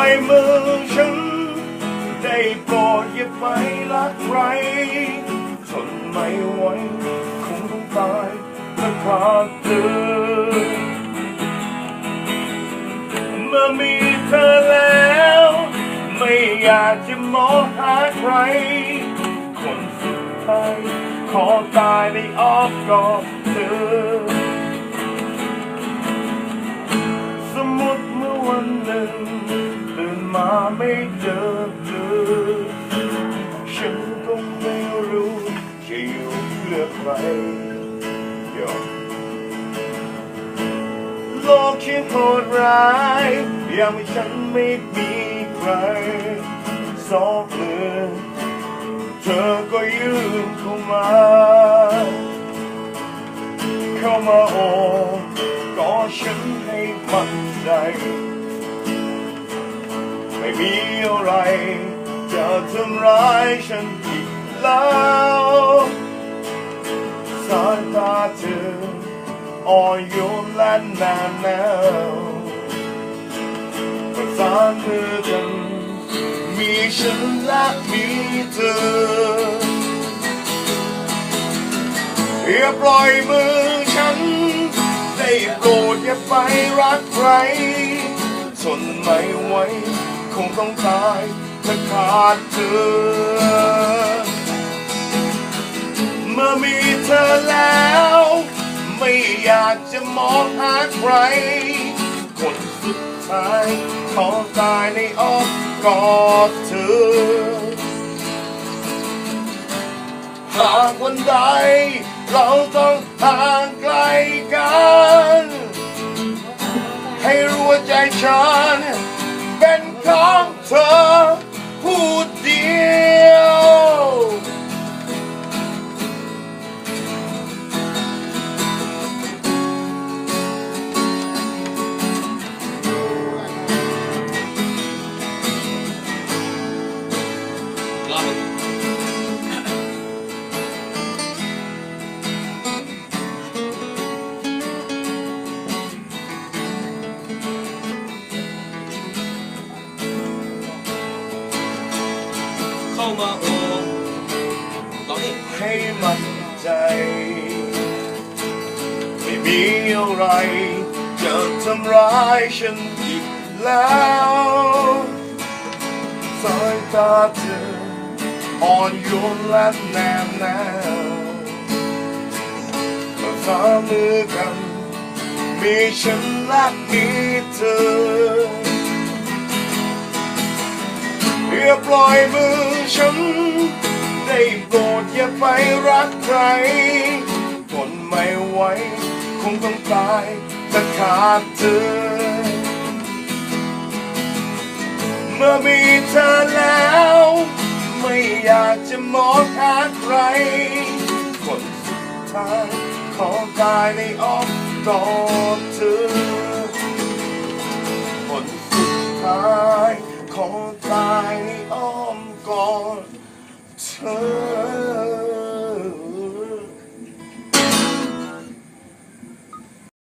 อยมือฉัน ได้โปรดอย่าไปรักใครทนไม่ไหวคงต้องตายถ้าขาดเธอเมื่อมีเธอแล้ว ไม่อยากจะมองหาใคร คนสุดท้ายขอตายในอ้อมกอดเธอ ไม่เจอเธอ ฉันก็ไม่รู้จะอยู่เพื่อใครโลกช่โหดร้ายยังไม่ฉันไม่มีใครสองมือเธอก็ยืนเข้ามา เข้ามาโอบกอดฉันให้มั่นใจ มีอะไร จะทำร้ายฉันอีกแล้วสายตาเธออ่อนโยนและนานแนวประสานมือกันมีฉันและมีเธออย่าปล่อยมือฉันได้โปรดอย่าไปรักใครทนไม่ไหว งต้องตายถ้าขาดเธอ เมื่อมีเธอแล้ว ไม่อยากจะมองหาใคร คนสุดท้ายขอตายในอ้อมกอดเธอ หากวันใด เราต้องห่างไกลกัน ให้รู้ว่าใจฉัน เป็นของเธอพูด มาโอบร้องดิให้มั่นใจ ไม่มีอะไรจะทำร้ายฉันอีกแล้วสายตาเธออ่อนโยนและแนบแนวประสามือกัน มีฉันและมีเธอ พื่อปล่อยมือฉัน ได้โปรดอย่าไปรักใครทนไม่ไหวคงต้องตายจะขาดเธอ เมื่อมีเธอแล้ว ไม่อยากจะมองหาใคร คนสุดท้ายขอตายในอ้อมกอดเธอ คนสุดท้าย ขอตายในอ้อมกอดเธอ